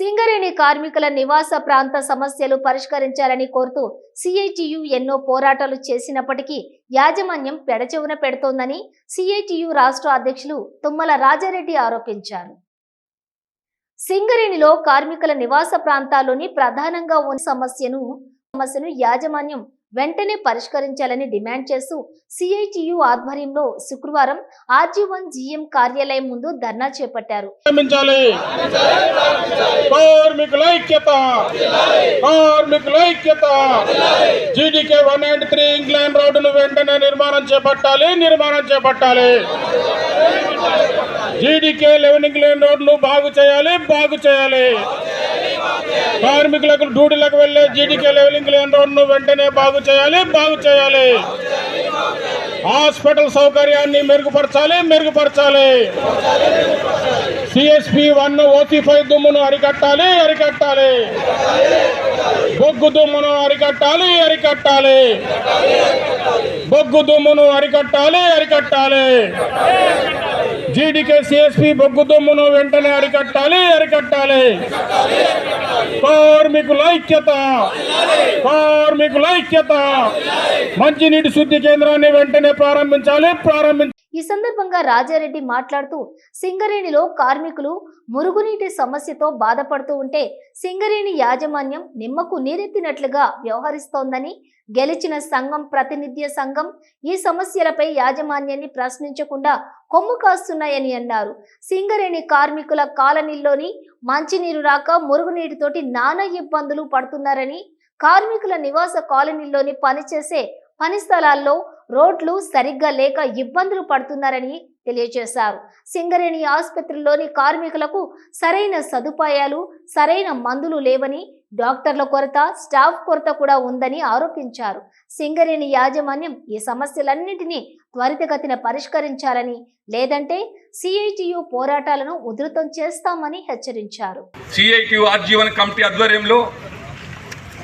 సింగరేణి కార్మికుల నివాస ప్రాంత సమస్యలు పరిష్కరించాలని కోరుతూ సిఐటియు ఎన్నో పోరాటాలు చేసినప్పటికీ యాజమాన్యం పెడచెవున పెడుతోందని సిఐటియు రాష్ట్ర అధ్యక్షులు తుమ్మల రాజారెడ్డి ఆరోపించారు. సింగరేణిలో కార్మికుల నివాస ప్రాంతాల్లోని ప్రధానంగా ఉన్న సమస్యను సమస్యను యాజమాన్యం వెంటనే పరిష్కరించాలని డిమాండ్ చేస్తూ సిఐటియు ఆధ్వర్యంలో శుక్రవారం ఆర్జీ వన్ జిఎం కార్యాలయం ముందు ధర్నా చేపట్టారు. జీడీకే వన్ త్రీ ఇంగ్లాండ్ రోడ్డును వెంటనే నిర్మాణం చేపట్టాలి నిర్మాణం చేపట్టాలి. జీడీకే లెవెన్ ఇంగ్లాండ్ రోడ్లు బాగు చేయాలి బాగు చేయాలి. కార్మికులకు డ్యూటీలకు వెళ్ళే జీడీకే లెవెలింగ్ లేని రోడ్ను వెంటనే బాగు చేయాలి బాగు చేయాలి. హాస్పిటల్ సౌకర్యాన్ని మెరుగుపరచాలి మెరుగుపరచాలి. సిఎస్పి వన్ ఓసీఫై ఫైవ్ దుమ్మును అరికట్టాలి అరికట్టాలి. బొగ్గు దుమ్మును అరికట్టాలి అరికట్టాలి. బొగ్గు దుమ్మును అరికట్టాలి అరికట్టాలి. జీడీకే సిఎస్పి బొగ్గు దుమ్మును వెంటనే అరికట్టాలి అరికట్టాలి. కార్మికుల ఐక్యత కార్మికుల ఐక్యత. మంచినీటి శుద్ధి కేంద్రాన్ని వెంటనే ప్రారంభించాలి ప్రారంభించాలి ఈ సందర్భంగా రాజారెడ్డి మాట్లాడుతూ సింగరేణిలో కార్మికులు మురుగునీటి సమస్యతో బాధపడుతూ ఉంటే సింగరేణి యాజమాన్యం నిమ్మకు నీరెత్తినట్లుగా వ్యవహరిస్తోందని గెలిచిన సంఘం ప్రాతినిధ్య సంఘం ఈ సమస్యలపై యాజమాన్యాన్ని ప్రశ్నించకుండా కొమ్ము కాస్తున్నాయని అన్నారు. సింగరేణి కార్మికుల కాలనీల్లోని మంచినీరు రాక మురుగునీటితోటి నానా ఇబ్బందులు పడుతున్నారని కార్మికుల నివాస కాలనీల్లోని పనిచేసే పని స్థలాల్లో రోడ్లు సరిగ్గా లేక ఇబ్బందులు పడుతున్నారని తెలియజేశారు. సింగరేణి ఆసుపత్రిలోని కార్మికులకు సరైన సదుపాయాలు సరైన మందులు లేవని డాక్టర్ల కొరత స్టాఫ్ కొరత కూడా ఉందని ఆరోపించారు. సింగరేణి యాజమాన్యం ఈ సమస్యలన్నింటినీ త్వరితగతిన పరిష్కరించాలని లేదంటే సిఐటియు పోరాటాలను ఉధృతం చేస్తామని హెచ్చరించారు. సిఐటియు ఆర్జీవన్ కమిటీ ఆధ్వర్యంలో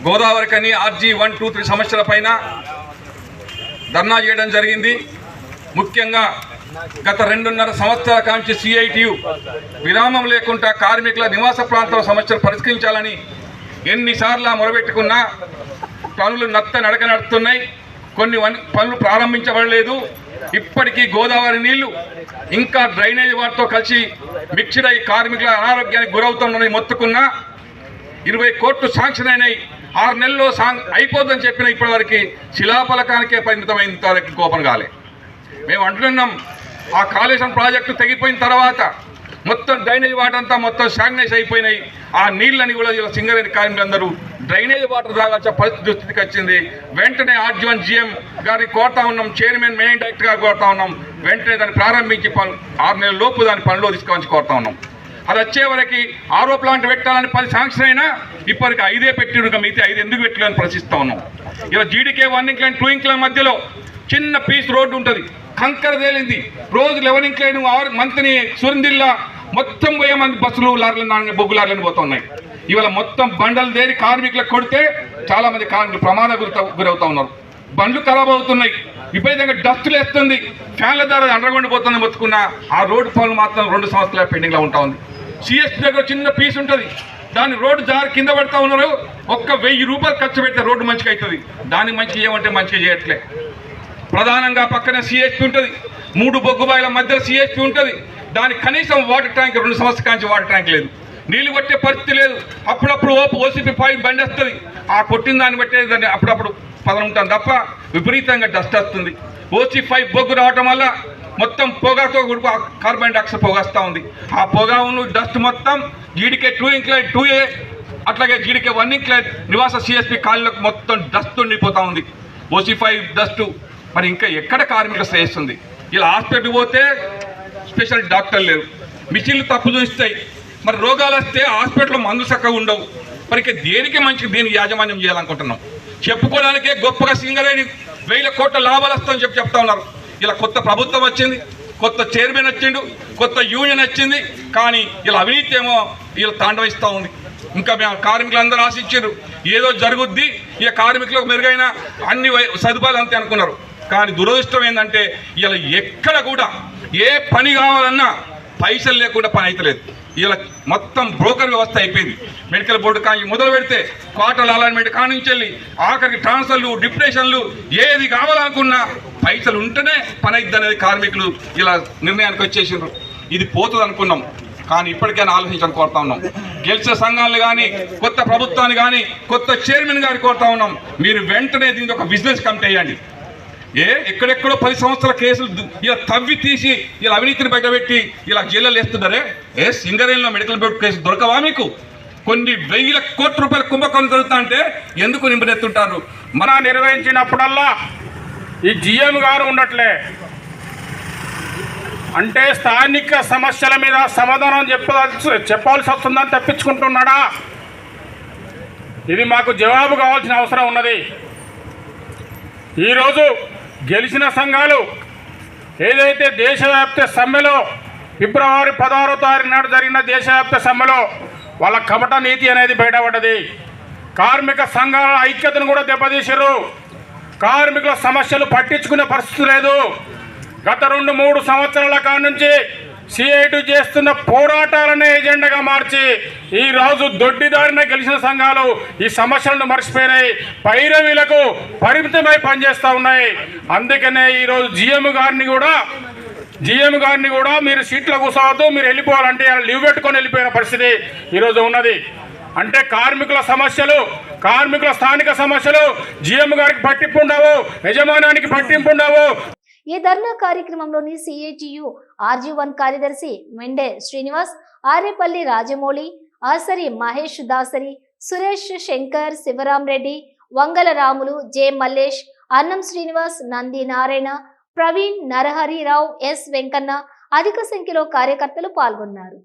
గోదావరి కని ఆర్జీ వన్ టూ త్రీ సమస్యల పైన ధర్నా చేయడం జరిగింది. ముఖ్యంగా గత రెండున్నర సంవత్సరాల కాంచి సిఐటియు విరామం లేకుండా కార్మికుల నివాస ప్రాంతాల సమస్యలు పరిష్కరించాలని ఎన్నిసార్లు మొరబెట్టుకున్నా పనులు నత్త నడక నడుస్తున్నాయి కొన్ని వన్- పనులు ప్రారంభించబడలేదు. ఇప్పటికీ గోదావరి నీళ్ళు ఇంకా డ్రైనేజ్ వాటితో కలిసి మిక్స్డ్ అయ్యి కార్మికుల అనారోగ్యానికి గురవుతుందని మొత్తుకున్నా ఇరవై కోట్లు శాంక్షన్ అయినాయి. ఆరు నెలల్లో సాంగ్ అయిపోద్దని చెప్పిన ఇప్పటివరకు శిలాఫలకానికే పరిమితమైన ఇంతవరకు కోపం కాలే. మేము అంటున్నాం ఆ కాళేశ్వరం ప్రాజెక్టు తెగిపోయిన తర్వాత మొత్తం డ్రైనేజ్ వాటర్ అంతా మొత్తం శాంగ్నైజ్ అయిపోయినాయి. ఆ నీళ్ళని కూడా ఇలా సింగరేణి కార్మికులందరూ డ్రైనేజ్ వాటర్ తాగాల్సిన పరిస్థితి దుస్థితికి వచ్చింది. వెంటనే ఆర్జీవన్ జిఎం గారిని కోరుతా ఉన్నాం చైర్మన్ మెయిన్ డైరెక్టర్ గారు కోరుతా ఉన్నాం. వెంటనే దాన్ని ప్రారంభించి పను ఆరు నెలల లోపు దాని పనిలో తీసుకోవాలని కోరుతా ఉన్నాం. అది వచ్చే వరకు ఆరో ప్లాంట్ పెట్టాలని పది శాంక్షన్ అయినా ఇప్పటికి ఐదే పెట్టిరు ఇంకా మిగతా ఐదు ఎందుకు పెట్టలేదని ప్రశ్నిస్తా ఉన్నాం. ఇలా GDK one incline two incline మధ్యలో చిన్న పీస్ రోడ్డు ఉంటుంది. కంకర తేలింది. రోజు లెవెన్ ఇంక్లైన్ ఆరు మంత్ని సురందిల్లా మొత్తం పోయే మంది బస్సులు లారీలు నాన్న బొగ్గు లారీలను పోతున్నాయి ఇవాళ మొత్తం బండలు దేరి కార్మికులకు కొడితే చాలామంది కార్మికులు ప్రమాద గురవుతా ఉన్నారు. బండ్లు ఖరాబ్ అవుతున్నాయి. విపరీతంగా డస్ట్ లేస్తుంది. ఫ్యాన్ల ద్వారా అండర్గ్రౌండ్ పోతుంది బతుకున్న ఆ రోడ్డు పనులు మాత్రం రెండు సంవత్సరాల పెండింగ్లో ఉంటా ఉంది. సిఎస్టీ దగ్గర చిన్న పీస్ ఉంటుంది. దాన్ని రోడ్డు జారి కింద పడతా ఉన్నారు. ఒక్క వెయ్యి రూపాయలు ఖర్చు పెడితే రోడ్డు మంచిగా అవుతుంది దాన్ని మంచిగా చేయమంటే మంచిగా చేయట్లే. ప్రధానంగా పక్కన సిఎస్పి ఉంటుంది. మూడు బొగ్గుబాయిల మధ్య సిఎస్పి ఉంటుంది. దానికి కనీసం వాటర్ ట్యాంక్ రెండు సంవత్సరాల నుంచి వాటర్ ట్యాంక్ లేదు. నీళ్ళు కొట్టే పరిస్థితి లేదు. అప్పుడప్పుడు ఓపు ఓసీపీ పాయింట్ బండి వస్తుంది. ఆ కొట్టిన దాన్ని బట్టే దాన్ని అప్పుడప్పుడు పదనుంటాం ఉంటాం తప్ప విపరీతంగా డస్ట్ వస్తుంది. ఓసీ ఫైవ్ బొగ్గు రావటం వల్ల మొత్తం పొగతో కూడుకు కార్బన్ డైఆక్సైడ్ పొగ వస్తూ ఉంది. ఆ పొగ ఉన్న డస్ట్ మొత్తం జీడికే టూ ఇంక్లైడ్ టూ ఏ అట్లాగే జీడికే వన్ ఇంక్లైడ్ నివాస సిఎస్పి కాలనీలకు మొత్తం డస్ట్ ఉండిపోతూ ఉంది. ఓసిఫై డస్ట్ మరి ఇంకా ఎక్కడ కార్మిక శ్రేయస్సు ఇలా హాస్పిటల్ పోతే స్పెషల్ డాక్టర్ లేరు. మిషన్లు తప్పు చూస్తాయి మరి రోగాలు వస్తే హాస్పిటల్లో మందు చక్కగా ఉండవు. మరి ఇక దేనికి మంచిది దీనికి యాజమాన్యం చేయాలనుకుంటున్నాం? చెప్పుకోవడానికే గొప్పగా సింగరేణి వేల కోట్ల లాభాలు వస్తాయని చెప్పి చెప్తా ఉన్నారు. ఇలా కొత్త ప్రభుత్వం వచ్చింది కొత్త చైర్మన్ వచ్చిండు కొత్త యూనియన్ వచ్చింది కానీ ఇలా అవినీతి ఏమో ఇలా తాండవిస్తూ ఉంది. ఇంకా మేము కార్మికులందరూ ఆశించారు ఏదో జరుగుద్ది ఇక కార్మికులకు మెరుగైన అన్ని వై- సదుపాయాలు అంతే అనుకున్నారు. కానీ దురదృష్టం ఏంటంటే ఇలా ఎక్కడ కూడా ఏ పని కావాలన్నా పైసలు లేకుండా పని అవుతలేదు ఇలా మొత్తం బ్రోకర్ వ్యవస్థ అయిపోయింది. మెడికల్ బోర్డు కానీ మొదలు పెడితే క్వార్టర్ అలాట్మెంట్ కానించి వెళ్ళి ఆఖరికి ట్రాన్స్ఫర్లు డిప్రెషన్లు ఏది కావాలనుకున్నా పైసలు ఉంటేనే పని అయిద్ది అనేది కార్మికులు ఇలా నిర్ణయానికి వచ్చేసిండ్రు. ఇది పోతుంది అనుకున్నాం. కానీ ఇప్పటికైనా ఆలోచించని కోరుతా ఉన్నాం. గెలిచే సంఘాలను కానీ కొత్త ప్రభుత్వాన్ని కానీ కొత్త చైర్మన్ గారిని కోరుతా ఉన్నాం. మీరు వెంటనే దీనికి ఒక బిజినెస్ కమిటీ వేయండి. ఏ? ఎక్కడెక్కడో పది సంవత్సరాల కేసులు ఇలా తవ్వి తీసి ఇలా అవినీతిని బయటపెట్టి ఇలా జైల్లో వేస్తున్నారే? ఏ? సింగరేణిలో మెడికల్ బోర్డు కేసు దొరకవా మీకు? కొన్ని వెయ్యిల కోట్ల రూపాయల కుంభకోణం జరుగుతా అంటే ఎందుకు నింపనెత్తుంటారు? మన నిర్వహించినప్పుడల్లా ఈ జిఎం గారు ఉండట్లే. అంటే స్థానిక సమస్యల మీద సమాధానం చెప్పాల్సి చెప్పాల్సి వస్తుందని తప్పించుకుంటున్నాడా? ఇది మాకు జవాబు కావాల్సిన అవసరం ఉన్నది. ఈరోజు గెలిచిన సంఘాలు ఏదైతే దేశవ్యాప్త సమ్మెలో ఫిబ్రవరి పదహారో తారీఖు నాడు జరిగిన దేశవ్యాప్త సమ్మెలో వాళ్ళ కపట నీతి అనేది బయటపడ్డది. కార్మిక సంఘాల ఐక్యతను కూడా దెబ్బతీసారు కార్మికుల సమస్యలు పట్టించుకునే పరిస్థితి లేదు. గత రెండు మూడు సంవత్సరాల కాడ నుంచి సిఐటి చేస్తున్న పోరాటాలనే ఎజెండాగా మార్చి ఈ రోజు దొడ్డిదారిన గెలిచిన సంఘాలు ఈ సమస్యలను మర్చిపోయినాయి. పైరవీలకు పరిమితమై పనిచేస్తూ ఉన్నాయి. అందుకనే ఈరోజు జిఎం గారిని కూడా జిఎం గారిని కూడా మీరు సీట్లో కూర్చోవద్దు మీరు వెళ్ళిపోవాలంటే లీవ్ పెట్టుకొని వెళ్ళిపోయిన పరిస్థితి ఈరోజు ఉన్నది. అంటే కార్మికుల సమస్యలు కార్మికుల స్థానిక సమస్యలు జిఎం గారికి పట్టింపు ఉండవు యజమానానికి పట్టింపు ఉండవు. ఈ ధర్నా కార్యక్రమంలోని సిఐటియు ఆర్జీ వన్ కార్యదర్శి మెండే శ్రీనివాస్ ఆర్యపల్లి రాజమౌళి ఆసరి మహేష్ దాసరి సురేష్ శంకర్ శివరాం రెడ్డి వంగల రాములు జె మల్లేష్ అన్నం శ్రీనివాస్ నంది నారాయణ ప్రవీణ్ నరహరిరావు ఎస్ వెంకన్న అధిక సంఖ్యలో కార్యకర్తలు పాల్గొన్నారు.